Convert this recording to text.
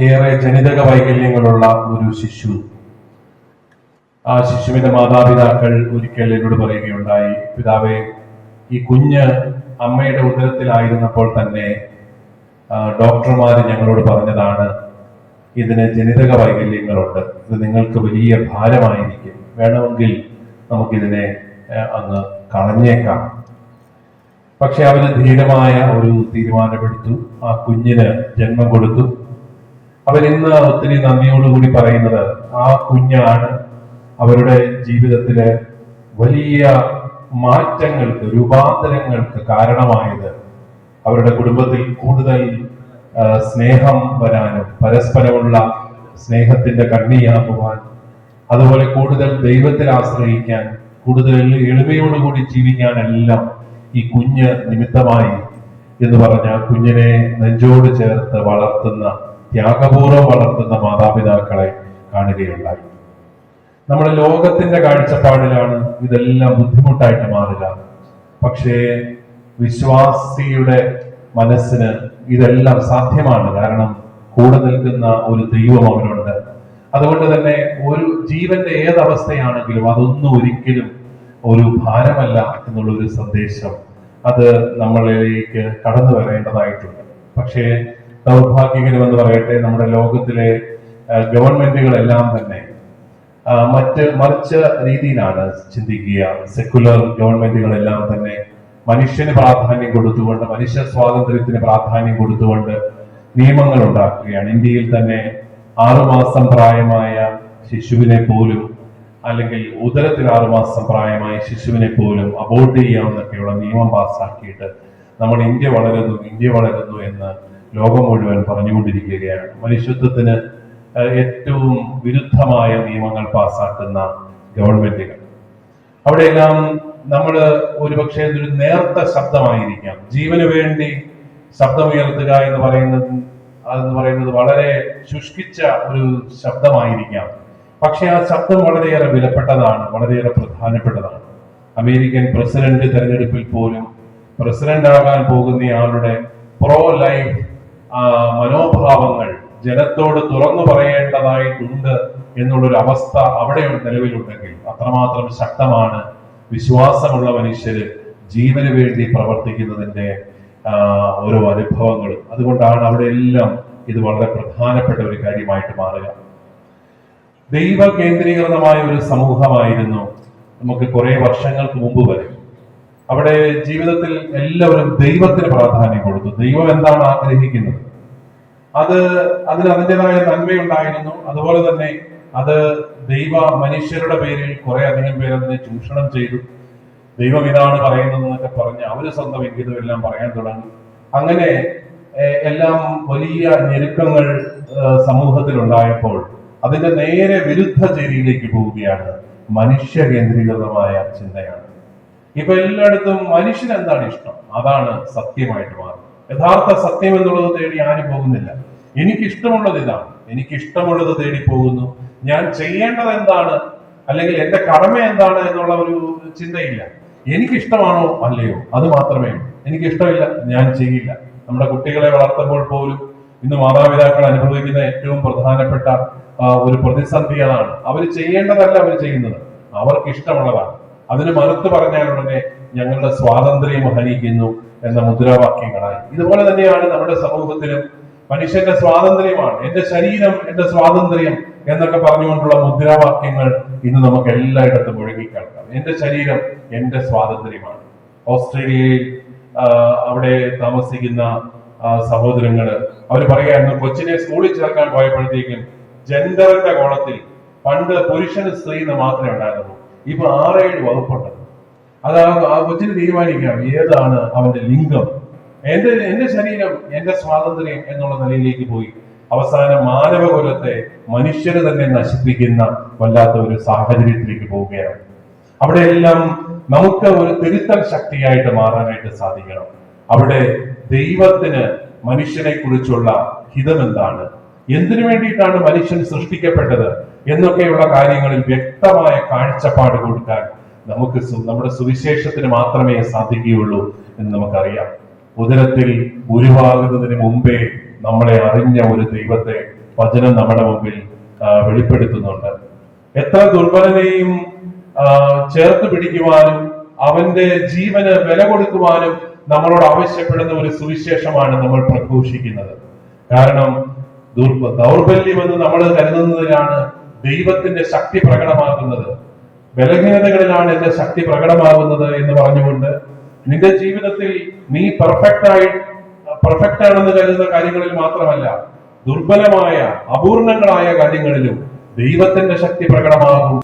ഏറെ ജനിതക വൈകല്യങ്ങളുള്ള ഒരു ശിശു. ആ ശിശുവിന്റെ മാതാപിതാക്കൾ ഒരിക്കൽ എന്നോട് പറയുകയുണ്ടായി പിതാവേ ഈ കുഞ്ഞ് അമ്മയുടെ ഉദരത്തിലായിരുന്നപ്പോൾ തന്നെ ഡോക്ടർമാർ ഞങ്ങളോട് പറഞ്ഞതാണ് ഇതിന് ജനിതക വൈകല്യങ്ങളുണ്ട്. ഇത് നിങ്ങൾക്ക് വലിയ ഭാരമായിരിക്കും. വേണമെങ്കിൽ നമുക്കിതിനെ അങ്ങ് കളഞ്ഞേക്കാം. പക്ഷെ അവന് ധീരമായ ഒരു തീരുമാനമെടുത്തു. ആ കുഞ്ഞിന് ജന്മം കൊടുത്തു. അവൻ ഇന്ന് ഒത്തിരി നന്ദിയോടുകൂടി പറയുന്നത് ആ കുഞ്ഞാണ് അവരുടെ ജീവിതത്തിലെ വലിയ മാറ്റങ്ങൾക്ക് രൂപാന്തരങ്ങൾക്ക് കാരണമായത്. അവരുടെ കുടുംബത്തിൽ കൂടുതൽ സ്നേഹം വരാനും പരസ്പരമുള്ള സ്നേഹത്തിന്റെ കണ്ണിയാകുവാൻ അതുപോലെ കൂടുതൽ ദൈവത്തിൽ ആശ്രയിക്കാൻ കൂടുതൽ എളിമയോടുകൂടി ജീവിക്കാനെല്ലാം ഈ കുഞ്ഞ് നിമിത്തമായി എന്ന് പറഞ്ഞ കുഞ്ഞിനെ നെഞ്ചോട് ചേർത്ത് വളർത്തുന്ന ത്യാഗപൂർവം വളർത്തുന്ന മാതാപിതാക്കളെ കാണുകയുണ്ടായി. നമ്മുടെ ലോകത്തിന്റെ കാഴ്ചപ്പാടിലാണ് ഇതെല്ലാം ബുദ്ധിമുട്ടായിട്ട് മാറില്ല പക്ഷേ വിശ്വാസിയുടെ മനസ്സിന് ഇതെല്ലാം സാധ്യമാണ്. കാരണം കൂടെ നിൽക്കുന്ന ഒരു ദൈവം അവനുണ്ട് അതുകൊണ്ട് തന്നെ ഒരു ജീവന്റെ ഏതവസ്ഥയാണെങ്കിലും അതൊന്നും ഒരിക്കലും ഒരു ഭാരമല്ല എന്നുള്ള ഒരു സന്ദേശം അത് നമ്മളിലേക്ക് കടന്നു വരേണ്ടതായിട്ടുണ്ട് പക്ഷേ ദൗർഭാഗ്യകരമെന്ന് പറയട്ടെ നമ്മുടെ ലോകത്തിലെ ഗവൺമെന്റുകളെല്ലാം തന്നെ മറ്റ് മറിച്ച രീതിയിലാണ് ചിന്തിക്കുക. സെക്കുലർ ഗവൺമെന്റുകളെല്ലാം തന്നെ മനുഷ്യന് പ്രാധാന്യം കൊടുത്തുകൊണ്ട് മനുഷ്യ സ്വാതന്ത്ര്യത്തിന് പ്രാധാന്യം കൊടുത്തുകൊണ്ട് നിയമങ്ങൾ ഉണ്ടാക്കുകയാണ്. ഇന്ത്യയിൽ തന്നെ ആറുമാസം പ്രായമായ ശിശുവിനെ പോലും അല്ലെങ്കിൽ ഉദരത്തിൽ ആറുമാസം പ്രായമായ ശിശുവിനെ പോലും അബോർട്ട് ചെയ്യാമെന്നൊക്കെയുള്ള നിയമം പാസ്സാക്കിയിട്ട് നമ്മൾ ഇന്ത്യ വളരുന്നു ഇന്ത്യ വളരുന്നു എന്ന് ലോകം മുഴുവൻ പറഞ്ഞുകൊണ്ടിരിക്കുകയാണ്. മനുഷ്യത്വത്തിന് ഏറ്റവും വിരുദ്ധമായ നിയമങ്ങൾ പാസാക്കുന്ന ഗവൺമെന്റുകൾ. അവിടെയെല്ലാം നമ്മൾ ഒരുപക്ഷെ ഒരു നേർത്ത ശബ്ദമായിരിക്കാം. ജീവന് വേണ്ടി ശബ്ദമുയർത്തുക എന്ന് പറയുന്നത് അതെന്ന് പറയുന്നത് വളരെ ശുഷ്കിച്ച ഒരു ശബ്ദമായിരിക്കാം. പക്ഷെ ആ ശബ്ദം വളരെയേറെ വിലപ്പെട്ടതാണ് വളരെയേറെ പ്രധാനപ്പെട്ടതാണ്. അമേരിക്കൻ പ്രസിഡന്റ് തെരഞ്ഞെടുപ്പിൽ പോലും പ്രസിഡന്റ് ആകാൻ പോകുന്നയാളുടെ പ്രോ ലൈഫ് മനോഭാവങ്ങൾ ജനത്തോട് തുറന്നു പറയേണ്ടതായിട്ടുണ്ട് എന്നുള്ളൊരു അവസ്ഥ അവിടെ നിലവിലുണ്ടെങ്കിൽ അത്രമാത്രം ശക്തമാണ് വിശ്വാസമുള്ള മനുഷ്യര് ജീവന് വേണ്ടി പ്രവർത്തിക്കുന്നതിന്റെ ഓരോ അനുഭവങ്ങളും. അതുകൊണ്ടാണ് അവിടെ എല്ലാം ഇത് വളരെ പ്രധാനപ്പെട്ട ഒരു കാര്യമായിട്ട് മാറുക. ദൈവ കേന്ദ്രീകൃതമായ ഒരു സമൂഹമായിരുന്നു നമുക്ക് കുറെ വർഷങ്ങൾക്ക് മുമ്പ് വരെ. അവിടെ ജീവിതത്തിൽ എല്ലാവരും ദൈവത്തിന് പ്രാധാന്യം കൊടുത്തു. ദൈവം എന്താണ് ആഗ്രഹിക്കുന്നത്? അത് അതിന് അതിന്റെതായ നന്മയുണ്ടായിരുന്നു. അതുപോലെ തന്നെ അത് ദൈവ മനുഷ്യരുടെ പേരിൽ കുറെ അധികം പേര് അതിനെ ചൂഷണം ചെയ്തു. ദൈവം ഇതാണ് പറയുന്നത് എന്നൊക്കെ പറഞ്ഞ് അവർ സ്വന്തം എല്ലാം പറയാൻ തുടങ്ങി. അങ്ങനെ എല്ലാം വലിയ ഞെരുക്കങ്ങൾ സമൂഹത്തിൽ ഉണ്ടായപ്പോൾ അതിന്റെ നേരെ വിരുദ്ധ ചേരിയിലേക്ക് പോവുകയാണ് മനുഷ്യ കേന്ദ്രീകൃതമായ ചിന്തയാണ്. ഇപ്പൊ എല്ലായിടത്തും മനുഷ്യൻ എന്താണ് ഇഷ്ടം? അതാണ് സത്യമായിട്ട് മാറുന്നത്. യഥാർത്ഥ സത്യം എന്നുള്ളത് തേടി ആരും പോകുന്നില്ല. എനിക്ക് ഇഷ്ടമുള്ളത് ഇതാണ്. എനിക്ക് ഇഷ്ടമുള്ളത് തേടി പോകുന്നു. ഞാൻ ചെയ്യേണ്ടത് എന്താണ്? അല്ലെങ്കിൽ എന്റെ കടമ എന്താണ് എന്നുള്ള ഒരു ചിന്തയില്ല. എനിക്ക് ഇഷ്ടമാണോ അല്ലയോ? അത് മാത്രമേ ഉള്ളൂ. എനിക്ക് ഇഷ്ടമില്ല ഞാൻ ചെയ്യില്ല. നമ്മുടെ കുട്ടികളെ വളർത്തുമ്പോൾ പോലും ഇന്ന് മാതാപിതാക്കൾ അനുഭവിക്കുന്ന ഏറ്റവും പ്രധാനപ്പെട്ട ഒരു പ്രതിസന്ധി അതാണ്. അവർ ചെയ്യേണ്ടതല്ല അവർ ചെയ്യുന്നത്. അവർക്ക് ഇഷ്ടമുള്ളതാണ് അതിന് മറുത്ത് പറഞ്ഞാൽ ഉടനെ ഞങ്ങളുടെ സ്വാതന്ത്ര്യം ഹനിക്കുന്നു എന്ന മുദ്രാവാക്യങ്ങളായി. ഇതുപോലെ തന്നെയാണ് നമ്മുടെ സമൂഹത്തിലും മനുഷ്യന്റെ സ്വാതന്ത്ര്യമാണ് എന്റെ ശരീരം എന്റെ സ്വാതന്ത്ര്യം എന്നൊക്കെ പറഞ്ഞുകൊണ്ടുള്ള മുദ്രാവാക്യങ്ങൾ ഇന്ന് നമുക്ക് എല്ലായിടത്തും കേൾക്കാം എന്റെ ശരീരം എന്റെ സ്വാതന്ത്ര്യമാണ്. ഓസ്ട്രേലിയയിൽ അവിടെ താമസിക്കുന്ന സഹോദരങ്ങൾ അവർ പറയായിരുന്നു കൊച്ചിനെ സ്കൂളിൽ ചേർക്കാൻ പോയപ്പോഴത്തേക്കും ജെൻഡറിന്റെ കോണത്തിൽ പണ്ട് പുരുഷന് സ്ത്രീ എന്ന് മാത്രമേ ഉണ്ടായിരുന്നുള്ളൂ. ഇപ്പൊ ആറേഴ് വകുപ്പുണ്ട്. അത് ആ- കൊച്ചിന് തീരുമാനിക്കാം ഏതാണ് അവന്റെ ലിംഗം. എന്റെ എന്റെ ശരീരം എന്റെ സ്വാതന്ത്ര്യം എന്നുള്ള നിലയിലേക്ക് പോയി. അവസാനം മാനവകുലത്തെ മനുഷ്യര് തന്നെ നശിപ്പിക്കുന്ന വല്ലാത്ത ഒരു സാഹചര്യത്തിലേക്ക് പോവുകയാണ്. അവിടെയെല്ലാം നമുക്ക് ഒരു തിരുത്തൽ ശക്തിയായിട്ട് മാറാനായിട്ട് സാധിക്കണം. അവിടെ ദൈവത്തിന് മനുഷ്യനെ കുറിച്ചുള്ള ഹിതം എന്താണ് എന്തിനു വേണ്ടിയിട്ടാണ് മനുഷ്യൻ സൃഷ്ടിക്കപ്പെട്ടത് എന്നൊക്കെയുള്ള കാര്യങ്ങളിൽ വ്യക്തമായ കാഴ്ചപ്പാട് കൊടുക്കാൻ നമുക്ക് നമ്മുടെ സുവിശേഷത്തിന് മാത്രമേ സാധിക്കുകയുള്ളൂ എന്ന് നമുക്കറിയാം. ഉദരത്തിൽ ഉരുവാകുന്നതിന് മുമ്പേ നമ്മളെ അറിഞ്ഞ ഒരു ദൈവത്തെ വചനം നമ്മുടെ മുമ്പിൽ വെളിപ്പെടുത്തുന്നുണ്ട്. എത്ര ദുർബലനെയും ചേർത്ത് പിടിക്കുവാനും അവന്റെ ജീവന് വില കൊടുക്കുവാനും നമ്മളോട് ആവശ്യപ്പെടുന്ന ഒരു സുവിശേഷമാണ് നമ്മൾ പ്രഘോഷിക്കുന്നത്. കാരണം ദുർബ ദൗർബല്യമെന്ന് നമ്മൾ കരുതുന്നതിലാണ് ദൈവത്തിന്റെ ശക്തി പ്രകടമാകുന്നത്. ബലഹീനതകളിലാണ് എന്റെ ശക്തി പ്രകടമാകുന്നത് എന്ന് പറഞ്ഞുകൊണ്ട് നിന്റെ ജീവിതത്തിൽ നീ പെർഫെക്റ്റ് ആയി പെർഫെക്റ്റ് ആണെന്ന് കരുതുന്ന കാര്യങ്ങളിൽ മാത്രമല്ല ദുർബലമായ അപൂർണങ്ങളായ കാര്യങ്ങളിലും ദൈവത്തിന്റെ ശക്തി പ്രകടമാകും.